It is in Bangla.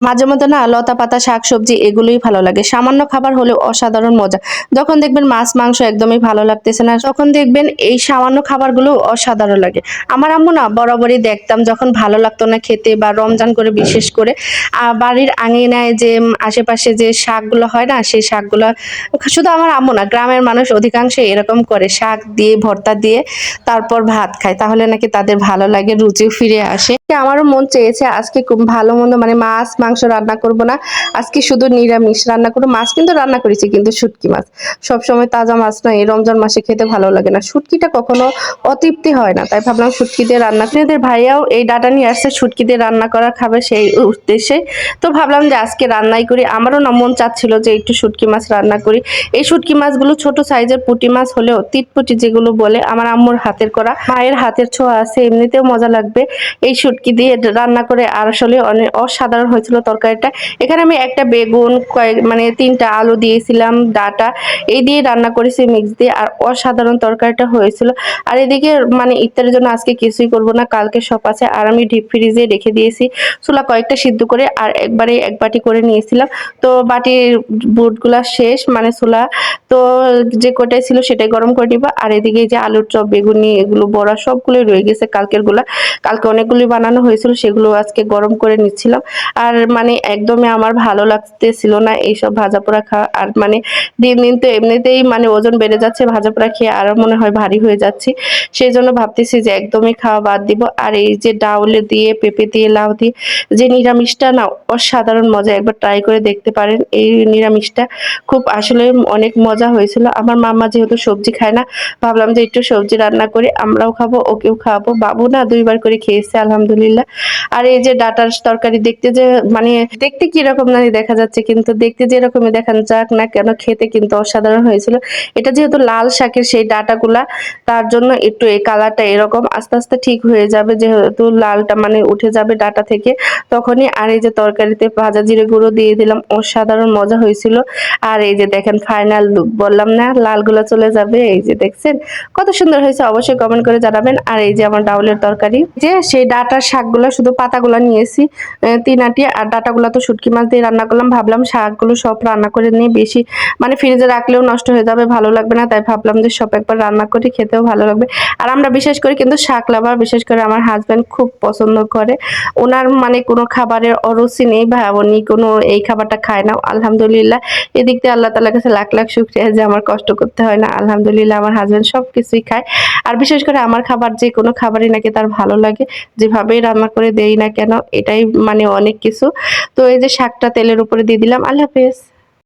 মাঝে মধ্যে না লতা পাতা শাক সবজি এগুলোই ভালো লাগে। সামান্য খাবার হলেও অসাধারণ মজা। যখন দেখবেন মাছ, মাংস একদমই ভালো লাগতেছে না, তখন দেখবেন এই সামান্য খাবারগুলো অসাধারণ লাগে। আমার আম্মু না বরাবরই দেখতাম যখন ভালো লাগতো না খেতে বা রমজান করে বিশেষ করে। বাড়ির আঙিনায় যে আশেপাশে যে শাকগুলো হয় না, সেই শাকগুলো শুধু আমার আম্মু না, গ্রামের মানুষ অধিকাংশ এরকম করে। শাক দিয়ে, ভর্তা দিয়ে তারপর ভাত খায়। তাহলে নাকি তাদের ভালো লাগে রুচিও ফিরে আসে। আমারও মন চেয়েছে আজকে খুব ভালো মন্দ মানে মাছ মাংস রান্না করব না। আজকে শুধু নিরামিষ রান্না করব। মাছ কিন্তু রান্না করেছি, কিন্তু শুটকি মাছ। সবসময় তাজা মাছ নয়, এই রমজান মাসে খেতে ভালো লাগে না। শুটকিটা কখনো অতৃপ্তি হয় না, তাই ভাবলাম শুটকি দিয়ে রান্না করি। ভাইয়াও এই ডাটা নিয়ে আসছে, শুটকি দিয়ে রান্না করা খাবে সেই উদ্দেশ্যে। তো ভাবলাম যে আজকে রান্নাই করি। আমারও না মন চাচ্ছিল যে একটু শুটকি মাছ রান্না করি। এই শুটকি মাছগুলো ছোট সাইজের পুঁটি মাছ হলেও তিটপুটি যেগুলো বলে, আমার আম্মুর হাতের করা। মায়ের হাতের ছোঁয়া আছে, এমনিতেও মজা লাগবে। এই শুটকি দিয়ে রান্না করে আর আসলে অনেক অসাধারণ হয়েছিল তরকারিটা। এখানে আমি একটা বেগুন, কয়েক মানে তিনটা আলু দিয়েছিলাম, ডাটা। এই দিয়ে রান্না করেছি মিক্স দিয়ে, আর অসাধারণ তরকারিটা হয়েছিল। আর এদিকে মানে ইফতারের জন্য আজকে কিছুই করব না, কালকে সব আছে। আর আমি ডিপ ফ্রিজে রেখে দিয়েছি চুলা কয়েকটা সিদ্ধ করে, আর একবারে এক বাটি করে নিয়েছিলাম। তো বাটির বুটগুলা শেষ মানে চুলা। তো যে কোটাই ছিল সেটাই গরম করে নিবা। আর এদিকে যে আলুর চপ, বেগুনি এগুলো বড়া সবগুলোই রয়ে গেছে কালকেরগুলা কালকে অনেকগুলি বানানো হয়েছিল, সেগুলো আজকে গরম করে নিচ্ছিলাম। আর মানে একদমই আমার ভালো লাগতেছিল না এইসব ভাজা পোড়া খাওয়া আর মানে দিন দিন তো এমনিতেই মানে ওজন বেড়ে যাচ্ছে, ভাজা পোড়া খেয়ে আরও মনে হয় ভারী হয়ে যাচ্ছি। সেই জন্য ভাবতেছি যে একদমই খাওয়া বাদ দিব। আর এই যে ডাউলে দিয়ে, পেঁপে দিয়ে, লাউ দিয়ে, যে নিরামিষটা না, অসাধারণ মজা, একবার ট্রাই করে দেখতে পারেন। এই নিরামিষটা খুব আসলে অনেক মজা হয়েছিল। আমার মাম্মা যেহেতু সবজি খায় না, ভাবলাম যে একটু সবজি রান্না করে আমরাও খাব, ওকেও খাওয়াবো। বাবু না দুইবার করে খেয়েছে, আলহামদুলিল্লাহ। আর এই যে ডাটার তরকারি দেখতে যে মানে দেখতে কীরকম জানি দেখা যাচ্ছে, কিন্তু দেখতে যে যেরকমই দেখান যাক না কেন, খেতে কিন্তু অসাধারণ হয়েছিল। এটা যেহেতু লাল শাকের সেই ডাটাগুলা, তার জন্য একটু এই কালারটা এরকম আস্তে আস্তে ঠিক হয়ে যাবে, যেহেতু লালটা মানে উঠে যাবে ডাটা থেকে। তখনই আর এই যে তরকারিতে ভাজা জিরে গুঁড়ো দিয়ে দিলাম, অসাধারণ মজা হয়েছিল। আর এই যে দেখেন ফাইনাল লুক বললাম না, লালগুলো চলে যাবে, এই যে দেখছেন? কত সুন্দর হয়েছে, অবশ্যই কমেন্ট করে জানাবেন। আর এই যে আমার ডাউলের তরকারি, যে সেই ডাটার শাকগুলো শুধু পাতাগুলো নিয়েছি। তিন আটি আর ডাটাগুলো তো শুটকি মাছ দিয়ে রান্না করলাম। ভাবলাম শাকগুলো সব রান্না করে নিয়ে বেশি মানে ফ্রিজে রাখলেও নষ্ট হয়ে যাবে, ভালো লাগবে না। তাই ভাবলাম যে সব একবার রান্না করি, খেতেও ভালো লাগবে। আর আমরা বিশেষ করে কিন্তু শাক লাভার, বিশেষ করে আমার হাজব্যান্ড খুব পছন্দ করে। ওনার মানে কোনো খাবারের অরুচি নেই উনি কোনো এই খাবারটা খায় না। আলহামদুলিল্লাহ। এদিক দিয়ে আল্লাহ তালার কাছে লাখ লাখ শুক্রিয়া যে আমার কষ্ট করতে হয় না। আলহামদুলিল্লাহ আমার হাজব্যান্ড সব কিছুই খায়। আর বিশেষ করে আমার খাবার, যে কোনো খাবারই নাকি তার ভালো লাগে। যেভাবেই রান্না করে দেই না কেন, এটাই মানে অনেক কিছু। তো এই যে শাকটা তেলের উপরে দিয়ে দিলাম। আল্লাহ হাফেজ।